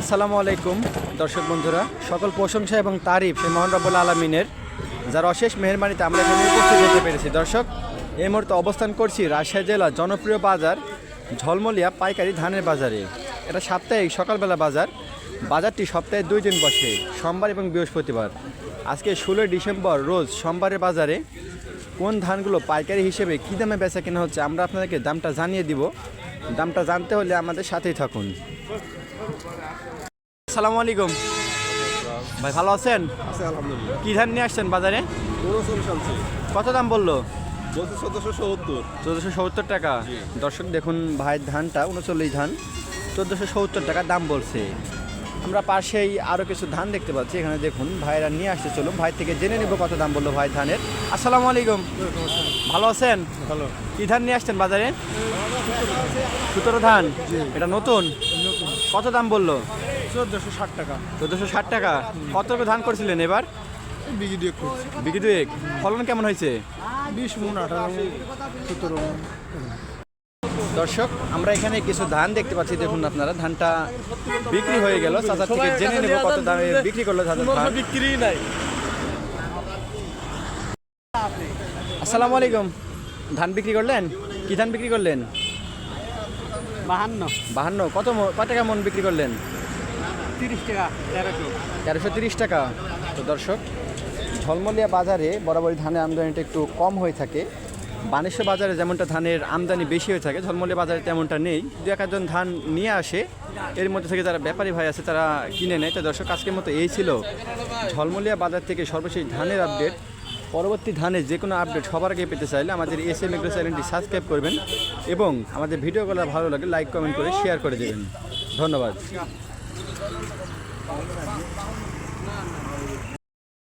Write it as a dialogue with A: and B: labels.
A: আসসালামু আলাইকুম, দর্শক বন্ধুরা। সকল প্রশংসা এবং তারিফ সেই মহান রব্বুল আলমিনের। যার অশেষ মেহরবানিতে আমরা এখানে উপস্থিত হতে পেরেছি। দর্শক, এই মুহূর্তে অবস্থান করছি রাজশাহী জেলার জনপ্রিয় বাজার, ঝলমলিয়া পাইকারি ধানের বাজারে। এটা সাপ্তাহিক সকালবেলা বাজার। বাজারটি সপ্তাহে দুই দিন বসে, সোমবার এবং বৃহস্পতিবার। আজকে ষোলোই ডিসেম্বর, রোজ সোমবারের বাজারে কোন ধানগুলো পাইকারি হিসেবে কী দামে বেচা কেনা হচ্ছে, আমরা আপনাদেরকে দামটা জানিয়ে দিব। দামটা জানতে হলে আমাদের সাথেই থাকুন। আসসালামু আলাইকুম। ভাই ভালো আছেন?
B: আলহামদুলিল্লাহ।
A: কি ধান নিয়ে আসছেন বাজারে? কত দাম বলল?
B: বলছে চোদ্দশো সত্তর।
A: চোদ্দোশো সত্তর টাকা। দর্শক দেখুন ভাইয়ের ধানটা উনচল্লিশ ধান। চোদ্দোশো সত্তর টাকা দাম বলছে। আমরা পাশেই আরও কিছু ধান দেখতে পাচ্ছি। এখানে দেখুন ভাইরা নিয়ে আসতে চলুন। ভাই থেকে জেনে নেব কত দাম বলল ভাই ধানের। আসসালামু আলাইকুম। ভালো আছেন?
B: ভালো।
A: কি ধান নিয়ে আসছেন বাজারে? সতেরো ধান। এটা নতুন? কত দাম বলল?
B: চোদ্দশো ষাট টাকা।
A: চোদ্দোশো ষাট টাকা। কত করে ধান করছিলেন এবার?
B: বিঘি দিয়ে করছি।
A: বিঘি দুয়েক। ফলন কেমন হয়েছে?
B: বিশ মন আঠারো সতেরো
A: দর্শক আমরা এখানে কিছু ধান দেখতে পাচ্ছি। দেখুন আপনারা ধানটা বিক্রি হয়ে গেল। চাচা থেকে জেনে নেব কত দামে বিক্রি করল ধান।
B: বিক্রি নাই।
A: আসসালামু আলাইকুম। ধান বিক্রি করলেন? কি ধান বিক্রি করলেন?
C: বাহান্ন।
A: বাহান্ন। কত কত টাকা মন বিক্রি করলেন?
C: তিরিশ টাকা তেরোশো
A: তেরোশো তিরিশ টাকা। তো দর্শক ঝলমলিয়া বাজারে বরাবরই ধানের আমদানিটা একটু কম হয়ে থাকে। বানেশ্বর বাজারে যেমনটা ধানের আমদানি বেশি হয়ে থাকে ঝলমলিয়া বাজারে তেমনটা নেই। দু এক একজন ধান নিয়ে আসে এর মধ্যে থেকে যারা ব্যাপারী ভাই আছে তারা কিনে নেয়। তো দর্শক আজকের মতো এই ছিল ঝলমলিয়া বাজার থেকে সর্বশেষ ধানের আপডেট। পরবর্তী ধানে যে কোনো আপডেট সবার আগে পেতে চাইলে আমাদের এস এম এগ্রো চ্যানেলটি সাবস্ক্রাইব করবেন এবং আমাদের ভিডিওগুলো ভালো লাগে লাইক, কমেন্ট করে শেয়ার করে দেবেন। ধন্যবাদ।